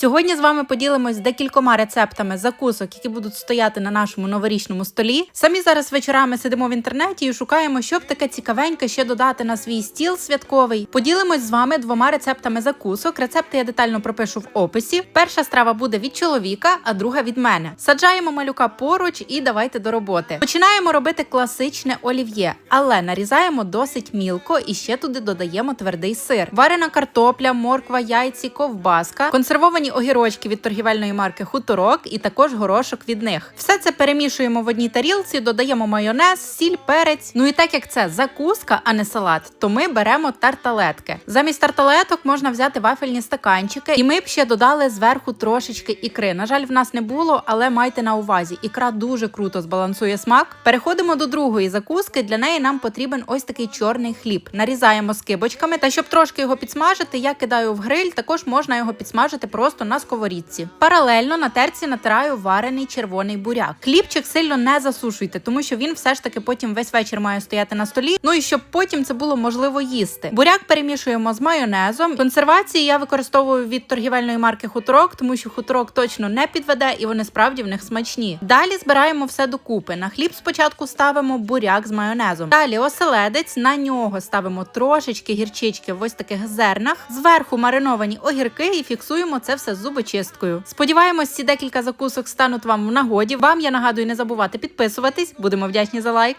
Сьогодні з вами поділимось декількома рецептами закусок, які будуть стояти на нашому новорічному столі. Самі зараз вечорами сидимо в інтернеті і шукаємо, що б таке цікавеньке ще додати на свій стіл святковий. Поділимось з вами двома рецептами закусок. Рецепти я детально пропишу в описі. Перша страва буде від чоловіка, а друга від мене. Саджаємо малюка поруч і давайте до роботи. Починаємо робити класичне олів'є, але нарізаємо досить мілко і ще туди додаємо твердий сир, варена картопля, морква, яйці, ковбаска, консервовані огірочки від торгівельної марки Хуторок і також горошок від них. Все це перемішуємо в одній тарілці, додаємо майонез, сіль, перець. Ну і так як це закуска, а не салат, то ми беремо тарталетки. Замість тарталеток можна взяти вафельні стаканчики, і ми б ще додали зверху трошечки ікри. На жаль, в нас не було, але майте на увазі, ікра дуже круто збалансує смак. Переходимо до другої закуски. Для неї нам потрібен ось такий чорний хліб. Нарізаємо скибочками. Та щоб трошки його підсмажити, я кидаю в гриль. Також можна його підсмажити просто на сковорідці. Паралельно на терці натираю варений червоний буряк. Хлібчик сильно не засушуйте, тому що він все ж таки потім весь вечір має стояти на столі. Ну і щоб потім це було можливо їсти. Буряк перемішуємо з майонезом. Консервації я використовую від торгівельної марки Хуторок, тому що хуторок точно не підведе і вони справді в них смачні. Далі збираємо все докупи. На хліб спочатку ставимо буряк з майонезом. Далі оселедець, на нього ставимо трошечки гірчички в ось таких зернах. Зверху мариновані огірки і фіксуємо це все зубочисткою. Сподіваємось, ці декілька закусок стануть вам в нагоді. Вам я нагадую не забувати підписуватись. Будемо вдячні за лайк.